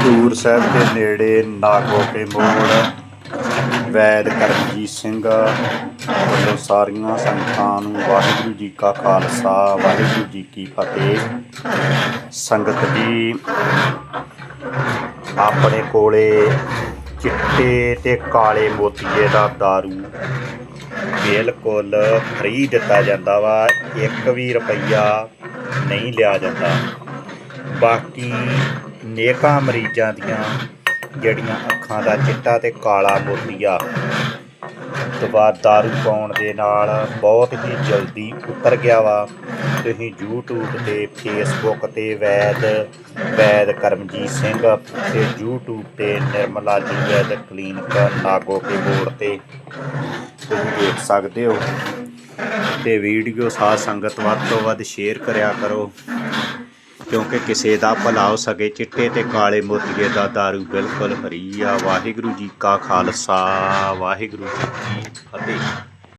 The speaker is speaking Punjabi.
ਖਡੂਰ ਸਾਹਿਬ ਦੇ ਨੇੜੇ ਨਾਗੋ ਕੇ ਮੋੜ, ਵੈਦ ਕਰਮਜੀਤ ਸਿੰਘ ਵੱਲੋਂ ਸਾਰੀਆਂ ਸੰਗਤਾਂ ਨੂੰ ਵਾਹਿਗੁਰੂ ਜੀ ਕਾ ਖਾਲਸਾ, ਵਾਹਿਗੁਰੂ ਜੀ ਕੀ ਫਤਿਹ। ਸੰਗਤ ਜੀ, ਆਪਣੇ ਕੋਲੇ ਚਿੱਟੇ ਤੇ ਕਾਲੇ ਮੋਤੀਏ ਦਾ दारू ਬਿਲਕੁਲ ਫ੍ਰੀ ਦਿੱਤਾ ਜਾਂਦਾ ਵਾ, ਇੱਕ ਵੀ ਰੁਪਈਆ ਨਹੀਂ ਲਿਆ ਜਾਂਦਾ। ਬਾਕੀ ਨੇਕਾਂ ਮਰੀਜ਼ਾਂ ਦੀਆਂ ਜਿਹੜੀਆਂ ਅੱਖਾਂ ਦਾ ਚਿੱਟਾ ਤੇ ਕਾਲਾ ਮੋਤੀਆ ਦਵਾ ਦਾਰੂ ਪਾਉਣ ਦੇ ਨਾਲ ਬਹੁਤ ਹੀ ਜਲਦੀ ਉਤਰ ਗਿਆ ਵਾ। ਤੁਸੀਂ YouTube ਤੇ, Facebook ਤੇ ਵੈਦ ਵੈਦ ਕਰਮਜੀਤ ਸਿੰਘ ਤੇ YouTube ਤੇ ਨਿਰਮਲਾ ਜੀ ਵੈਦ ਕਲੀਨਿਕ ਨਾਗੋ ਕੇ ਬੋਰਡ ਤੇ ਤੁਸੀਂ ਦੇਖ ਸਕਦੇ ਹੋ। ਤੇ ਵੀਡੀਓ ਸਾਧ ਸੰਗਤ ਵੱਧ ਤੋਂ ਵੱਧ ਸ਼ੇਅਰ ਕਰਿਆ ਕਰੋ। ਕਿਉਂਕਿ ਕਿਸੇ ਦਾ ਭਲਾ ਹੋ ਸਕੇ, ਚਿੱਟੇ ਤੇ ਕਾਲੇ ਮੋਤੀਏ ਦਾ दारू ਬਿਲਕੁਲ ਫਰੀ ਆ। ਵਾਹਿਗੁਰੂ ਜੀ ਕਾ ਖਾਲਸਾ, ਵਾਹਿਗੁਰੂ ਜੀ ਕੀ ਫਤਿਹ।